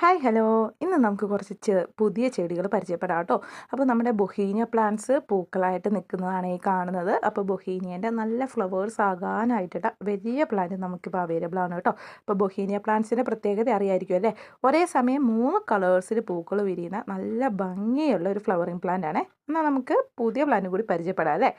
Hi hello. ഇന്ന് നമുക്ക് കുറച്ച് പുതിയ ചെടികൾ പരിചയപ്പെടാം കേട്ടോ. അപ്പോൾ നമ്മുടെ ബൊഹീനിയ പ്ലാന്റ്സ് പൂക്കളായിട്ട് നിൽക്കുന്നതാണ് ഈ കാണുന്നത്. അപ്പോൾ ബൊഹീനിയന്റെ നല്ല ഫ്ലവേഴ്സ് ആകാനായിട്ടുള്ള വലിയ പ്ലാന്റ് നമുക്കിപ്പോൾ അവൈലബിൾ ആണ് കേട്ടോ. അപ്പോൾ ബൊഹീനിയ പ്ലാന്റ്സിന്റെ പ്രത്യേകത അറിയായിരിക്കും അല്ലേ? ഒരേ സമയം മൂന്ന് കളേഴ്സിൽ പൂക്കൾ വിരിയുന്ന നല്ല ഭംഗിയുള്ള ഒരു ഫ്ലവറിങ് പ്ലാന്റ് ആണ്. എന്നാൽ നമുക്ക് പുതിയ പ്ലാന്റ് കൂടി പരിചയപ്പെടാം അല്ലേ?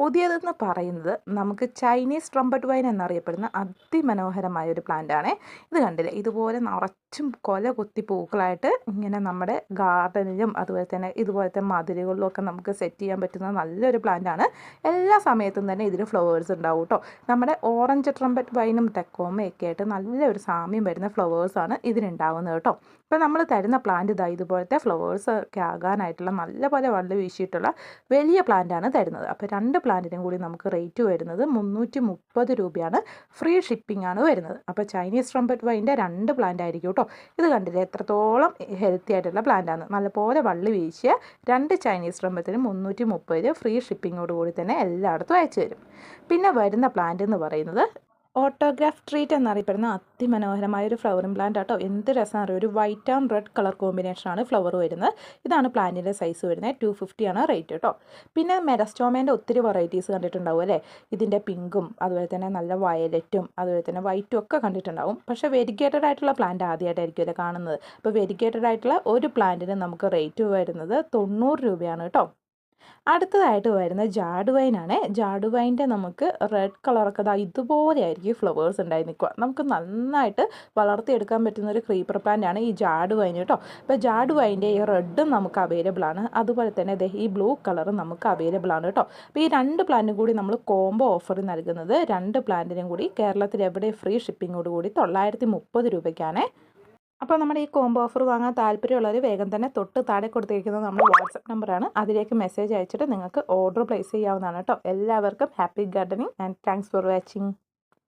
പുതിയതെന്ന് പറയുന്നത് നമുക്ക് ചൈനീസ് ട്രംപറ്റ് വൈൻ എന്നറിയപ്പെടുന്ന അതിമനോഹരമായ ഒരു പ്ലാന്റ് ആണ് ഇത് കണ്ടില്ലേ? ഇതുപോലെ നിറച്ചും കൊല കുത്തി പൂക്കളായിട്ട് ഇങ്ങനെ നമ്മുടെ ഗാർഡനിലും അതുപോലെ തന്നെ ഇതുപോലത്തെ മതിലുകളിലും ഒക്കെ നമുക്ക് സെറ്റ് ചെയ്യാൻ പറ്റുന്ന നല്ലൊരു പ്ലാന്റ് ആണ്. എല്ലാ സമയത്തും തന്നെ ഇതിൽ ഫ്ലവേഴ്സ് ഉണ്ടാവും കേട്ടോ നമ്മുടെ ഓറഞ്ച് ട്രംപറ്റ് വൈനും ടെക്കോമയൊക്കെ ആയിട്ട് നല്ലൊരു സാമ്യം വരുന്ന ഫ്ലവേഴ്സാണ് ഇതിനുണ്ടാവുന്നത് കേട്ടോ ഇപ്പം നമ്മൾ തരുന്ന പ്ലാന്റ് ഇതാ ഇതുപോലത്തെ ഫ്ലവേഴ്സ് ഒക്കെ ആകാനായിട്ടുള്ള നല്ല പോലെ വള്ളി വീശിയിട്ടുള്ള വലിയ പ്ലാന്റാണ് തരുന്നത്. അപ്പോൾ രണ്ട് പ്ലാന്റിനും കൂടി നമുക്ക് റേറ്റ് വരുന്നത് മുന്നൂറ്റി മുപ്പത് രൂപയാണ്. ഫ്രീ ഷിപ്പിംഗ് ആണ് വരുന്നത്. അപ്പോൾ ചൈനീസ് ട്രംപറ്റ് വൈന്റെ രണ്ട് പ്ലാന്റ് ആയിരിക്കും കേട്ടോ ഇത് കണ്ടില്ലേ? എത്രത്തോളം ഹെൽത്തി ആയിട്ടുള്ള പ്ലാന്റാണ് നല്ലപോലെ വള്ളി വീശിയ രണ്ട് ചൈനീസ് ട്രംപത്തിന് മുന്നൂറ്റി മുപ്പത് ഫ്രീ ഷിപ്പിങ്ങോട് കൂടി തന്നെ എല്ലായിടത്തും അയച്ചു തരും പിന്നെ വരുന്ന പ്ലാന്റ് എന്ന് പറയുന്നത് ഓട്ടോഗ്രാഫ് ട്രീറ്റ് എന്നറിയപ്പെടുന്ന അതിമനോഹരമായ ഒരു ഫ്ലവറിംഗ് പ്ലാന്റ് ആട്ടോ. എന്ത് രസം അറിയാം? ഒരു വൈറ്റ് ആൻഡ് റെഡ് കളർ കോമ്പിനേഷനാണ് ഫ്ലവർ വരുന്നത്. ഇതാണ് പ്ലാന്റിന്റെ സൈസ് വരുന്നത്. ടു ആണ് റേറ്റ് കേട്ടോ. പിന്നെ മെഡസ്റ്റോമേന്റെ ഒത്തിരി വെറൈറ്റീസ് കണ്ടിട്ടുണ്ടാവും അല്ലേ? ഇതിന്റെ പിങ്കും അതുപോലെ തന്നെ നല്ല വയലറ്റും അതുപോലെ തന്നെ വൈറ്റും ഒക്കെ കണ്ടിട്ടുണ്ടാവും. പക്ഷേ വെരിഗേറ്റഡ് ആയിട്ടുള്ള പ്ലാന്റ് ആദ്യമായിട്ടായിരിക്കും അല്ലേ കാണുന്നത്. അപ്പോൾ വെരിഗേറ്റഡ് ആയിട്ടുള്ള ഒരു പ്ലാന്റിന് നമുക്ക് റേറ്റ് വരുന്നത് തൊണ്ണൂറ് രൂപയാണ് കേട്ടോ. അടുത്തതായിട്ട് വരുന്ന ജാഡുവൈനാണ് ജാഡുവൈന്റെ നമുക്ക് റെഡ് കളറൊക്കെ ഇതാ ഇതുപോലെ ആയിരിക്കും ഫ്ലവേഴ്സ് ഉണ്ടായി നിൽക്കുക. നമുക്ക് നന്നായിട്ട് വളർത്തിയെടുക്കാൻ പറ്റുന്ന ഒരു ക്രീപ്പർ പ്ലാന്റ് ആണ് ഈ ജാഡുവൈൻ കേട്ടോ. അപ്പോൾ ജാഡുവൈന്റെ ഈ റെഡും നമുക്ക് അവൈലബിൾ ആണ്. അതുപോലെ തന്നെ ദേ ഈ ബ്ലൂ കളറും നമുക്ക് അവൈലബിൾ ആണ് കേട്ടോ. അപ്പോൾ ഈ രണ്ട് പ്ലാന്റും കൂടി നമ്മൾ കോംബോ ഓഫർ നൽകുന്നത് രണ്ട് പ്ലാന്റിനും കൂടി കേരളത്തിൽ എവിടെ ഫ്രീ ഷിപ്പിങ്ങോട് കൂടി തൊള്ളായിരത്തി മുപ്പത് രൂപയ്ക്കാണ്. അപ്പോൾ നമ്മുടെ ഈ കോംബോ ഓഫർ വാങ്ങാൻ താല്പര്യമുള്ളവർ വേഗം തന്നെ തൊട്ട് താഴെ കൊടുത്തിരിക്കുന്നത് നമ്മുടെ വാട്സപ്പ് നമ്പറാണ് അതിലേക്ക് മെസ്സേജ് അയച്ചിട്ട് നിങ്ങൾക്ക് ഓർഡർ പ്ലേസ് ചെയ്യാവുന്നതാണ് കേട്ടോ. എല്ലാവർക്കും happy gardening and thanks for watching